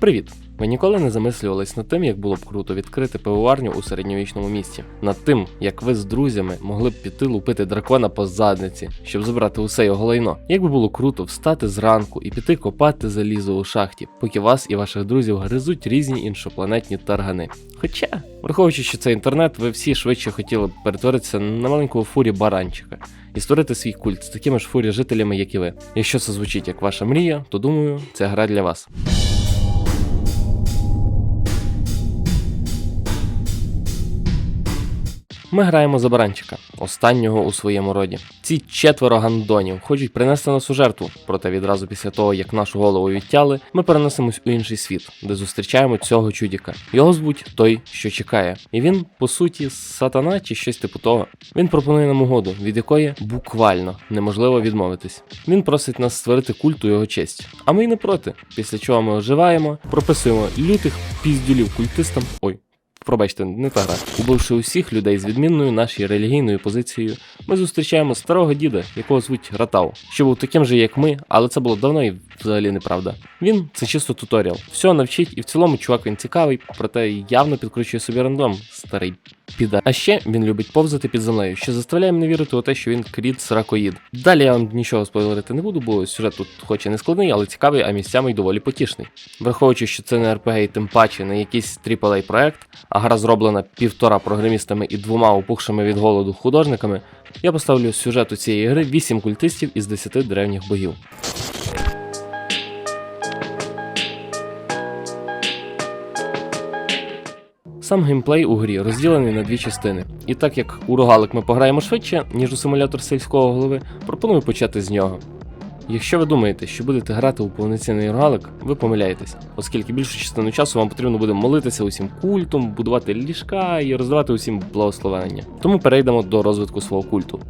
Привіт! Ви ніколи не замислювались над тим, як було б круто відкрити пивоварню у середньовічному місті, над тим, як ви з друзями могли б піти лупити дракона по задниці, щоб забрати усе його лайно. Як би було круто встати зранку і піти копати залізо у шахті, поки вас і ваших друзів гризуть різні іншопланетні таргани. Хоча, враховуючи, що це інтернет, ви всі швидше хотіли б перетворитися на маленького фурі баранчика і створити свій культ з такими ж фурі жителями, як і ви. Якщо це звучить як ваша мрія, то думаю, це гра для вас. Ми граємо за баранчика, останнього у своєму роді. Ці четверо гандонів хочуть принести нас у жертву, проте відразу після того, як нашу голову відтяли, ми переносимось у інший світ, де зустрічаємо цього чудіка. Його звуть той, що чекає. І він, по суті, сатана чи щось типу того. Він пропонує нам угоду, від якої буквально неможливо відмовитись. Він просить нас створити культ у його честь. А ми й не проти. Після чого ми оживаємо, прописуємо лютих піздюлів культистам. Ой. Пробачте, не та гра. Убивши усіх людей з відмінною нашою релігійною позицією, ми зустрічаємо старого діда, якого звуть Ратау, що був таким же, як ми, але це було давно і взагалі неправда. Він це чисто туторіал. Все навчить, і в цілому чувак він цікавий, проте явно підкручує собі рандом, старий піда. А ще він любить повзати під землею, що заставляє мене вірити у те, що він кріт сракоїд. Далі я вам нічого спойлерити не буду, бо сюжет тут хоч і не складний, але цікавий, а місцями й доволі потішний. Враховуючи, що це не RPG тим паче не якийсь AAA проект, а гра зроблена півтора програмістами і двома опухшими від голоду художниками, я поставлю сюжету цієї гри 8 культистів із 10 древніх богів. Сам геймплей у грі розділений на дві частини. І так як у рогалик ми пограємо швидше, ніж у симулятор сільського голови, пропоную почати з нього. Якщо ви думаєте, що будете грати у повноцінний рогалик, ви помиляєтесь, оскільки більшу частину часу вам потрібно буде молитися усім культом, будувати ліжка і роздавати усім благословення. Тому перейдемо до розвитку свого культу.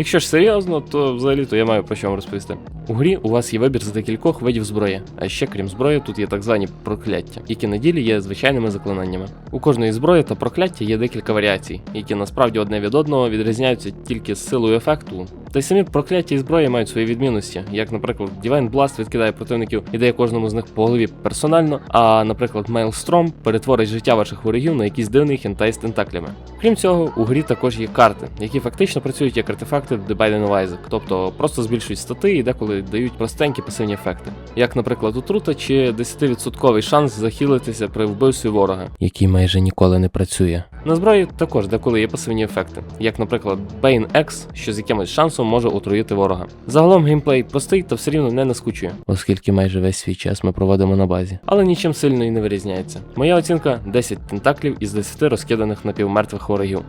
Якщо ж серйозно, то взагалі то я маю про що вам розповісти. У грі у вас є вибір з декількох видів зброї, а ще крім зброї, тут є так звані прокляття, які на ділі є звичайними заклинаннями. У кожної зброї та прокляття є декілька варіацій, які насправді одне від одного відрізняються тільки з силою ефекту. Та й самі прокляття і зброї мають свої відмінності, як, наприклад, Divine Blast відкидає противників і дає кожному з них по голові персонально, а, наприклад, Maelstrom перетворить життя ваших ворогів на якийсь дивний хентай з тентаклями. Крім цього, у грі також є карти, які фактично працюють як артефакти в The Isaac, тобто просто збільшують стати і деколи дають простенькі пасивні ефекти, як, наприклад, отрута чи 10% шанс захилитися при вбивстві ворога, який майже ніколи не працює. На зброї також деколи є пасивні ефекти, як, наприклад, Bane X, що з якимось шансом може отруїти ворога. Загалом геймплей простий та все рівно не наскучує, оскільки майже весь свій час ми проводимо на базі, але нічим сильно і не вирізняється. Моя оцінка 10 тентаклів із 10 розкиданих напівмертвих ворогів.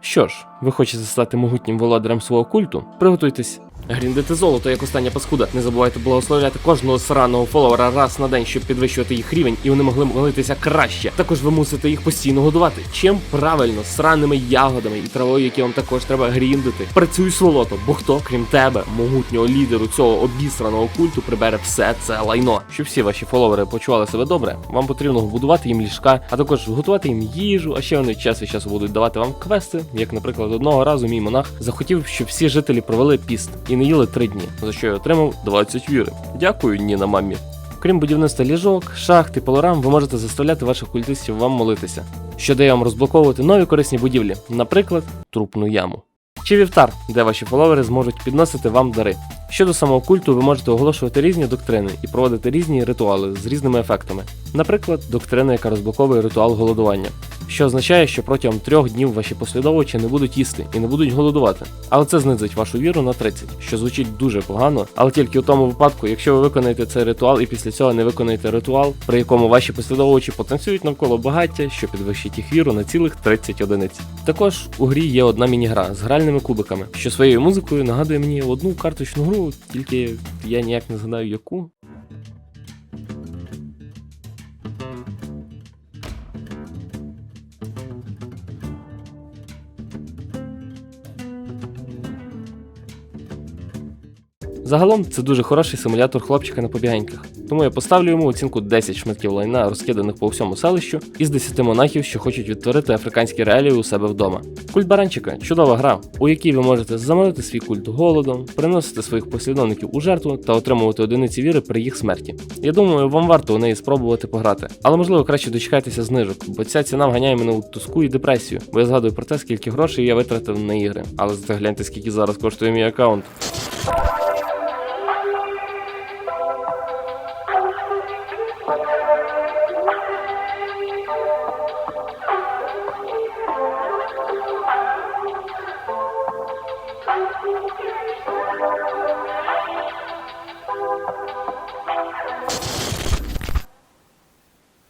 Що ж, ви хочете стати могутнім володарем свого культу? Приготуйтесь. Гріндити золото як остання паскуда. Не забувайте благословляти кожного сраного фоловера раз на день, щоб підвищувати їх рівень, і вони могли молитися краще. Також ви мусите їх постійно годувати. Чим правильно, сраними ягодами і травою, які вам також треба гріндити. Працюй сволото, бо хто, крім тебе, могутнього лідеру цього обісраного культу, прибере все це лайно. Щоб всі ваші фоловери почували себе добре, вам потрібно будувати їм ліжка, а також готувати їм їжу, а ще вони час від часу будуть давати вам квести. Як, наприклад, одного разу мій монах захотів, щоб всі жителі провели піст і не їли три дні, за що я отримав 20 віри. Дякую, Ніна мамі. Крім будівництва ліжок, шахт і пилорам, ви можете заставляти ваших культистів вам молитися, що дає вам розблоковувати нові корисні будівлі, наприклад, трупну яму. Чи вівтар, де ваші фоловери зможуть підносити вам дари. Щодо самого культу, ви можете оголошувати різні доктрини і проводити різні ритуали з різними ефектами. Наприклад, доктрина, яка розблоковує ритуал голодування, що означає, що протягом трьох днів ваші послідовувачі не будуть їсти і не будуть голодувати. Але це знизить вашу віру на 30, що звучить дуже погано, але тільки у тому випадку, якщо ви виконаєте цей ритуал і після цього не виконаєте ритуал, при якому ваші послідовувачі потанцюють навколо багаття, що підвищить їх віру на цілих 30 одиниць. Також у грі є одна міні-гра з гральними кубиками, що своєю музикою нагадує мені одну карточну гру, тільки я ніяк не згадаю яку. Загалом це дуже хороший симулятор хлопчика на побігеньках. Тому я поставлю йому оцінку 10 шматків лайна, розкиданих по всьому селищу, із 10 монахів, що хочуть відтворити африканські реалії у себе вдома. Культ баранчика чудова гра, у якій ви можете заморити свій культ голодом, приносити своїх послідовників у жертву та отримувати одиниці віри при їх смерті. Я думаю, вам варто у неї спробувати пограти, але можливо краще дочекайтеся знижок, бо ця ціна вганяє мене у тоску і депресію, бо я згадую про те, скільки грошей я витратив на ігри. Але зате гляньте, скільки зараз коштує мій аккаунт.